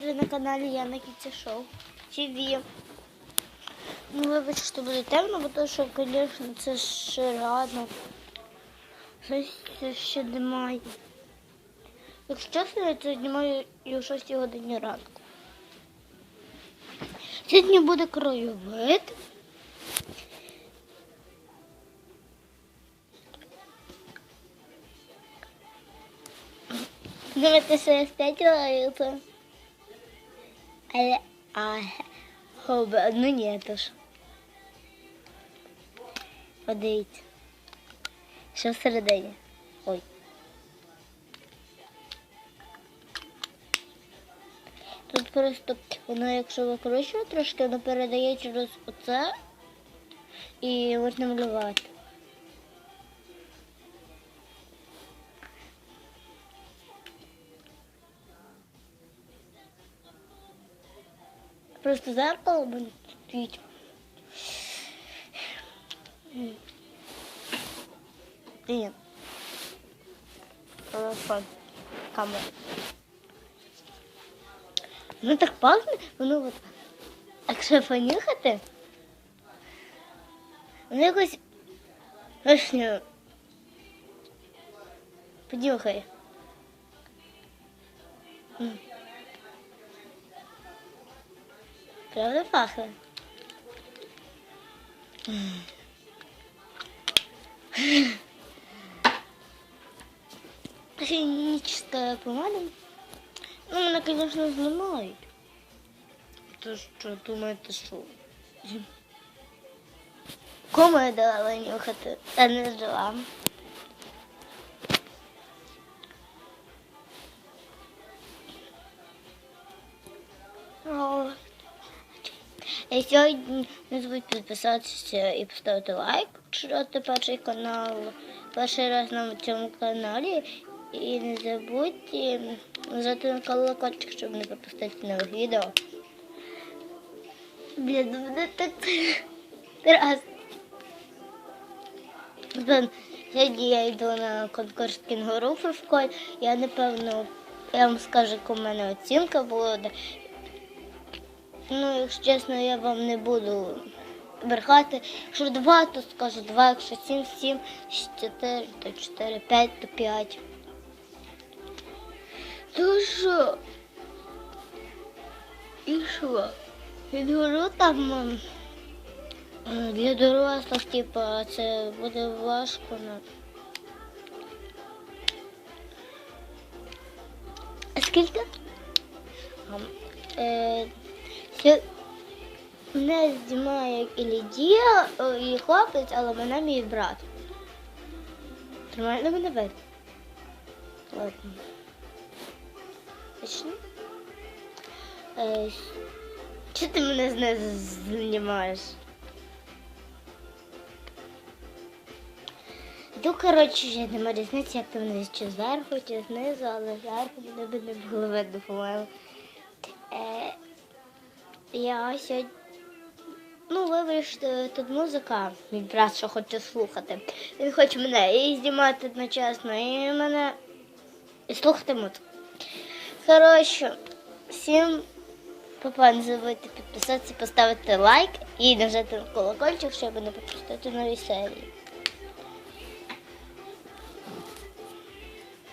Ви на каналі Яна Кіця Шоу ТВ. Ну, вибачте, що буде темно, бо то, що, звісно, це ще рано. Щось ще немає. Якщо чесно, я це знімаю і о 6 годині ранку. Сьогодні буде краєвид. Що я спятила і а, хоба, ну ні, то ж. Подивіться. Що всередині? Ой. Тут просто воно, якщо викручувати трошки, воно передає через оце і можна малювати. Просто зеркало буде стоїть. Ні. Телефон. Камера. Воно так пахне, воно от. Якщо понюхати, воно якось вишню. Понюхай. М. Правда пахне? Химическая помада. Ну, мене, звісно, зламають. То що, думаєте, що? Кому я давала нюхати, та не жила. О. І сьогодні не забудь підписатися і поставити лайк, якщо ти перший канал, перший раз на цьому каналі. І не забудьте нажати на колокольчик, щоб не пропустити нових відео. Блін, ну мене так раз. Сьогодні я йду на конкурс кінгуру в школі. Я напевно, я вам скажу, яка в мене оцінка буде. Ну, якщо чесно, я вам не буду брехати. Якщо два, то скажу два, якщо сім, сім, чотири, то чотири, п'ять, то п'ять. То що? І що? Підгору там е, для дорослих, типа, це буде важко. Ну. Скільки? Е, Мене знімає Лідія, е, і хлопець, але мене мій брат. На мене вид. Ладно. Почни. Е, Чи ти мене знизу знімаєш? Ну, коротше, вже нема різниці, як ти мене чи зверху, чи знизу, але зверху мене би не було видно, по-моєму. Я сьогодні. Ну, вибачте, тут музика, мій брат, що хоче слухати. Він хоче мене і знімати одночасно, і мене і слухати музику. Коротше, всім папа, не забудьте підписатися, поставити лайк і нажати на колокольчик, щоб не пропустити нові серії.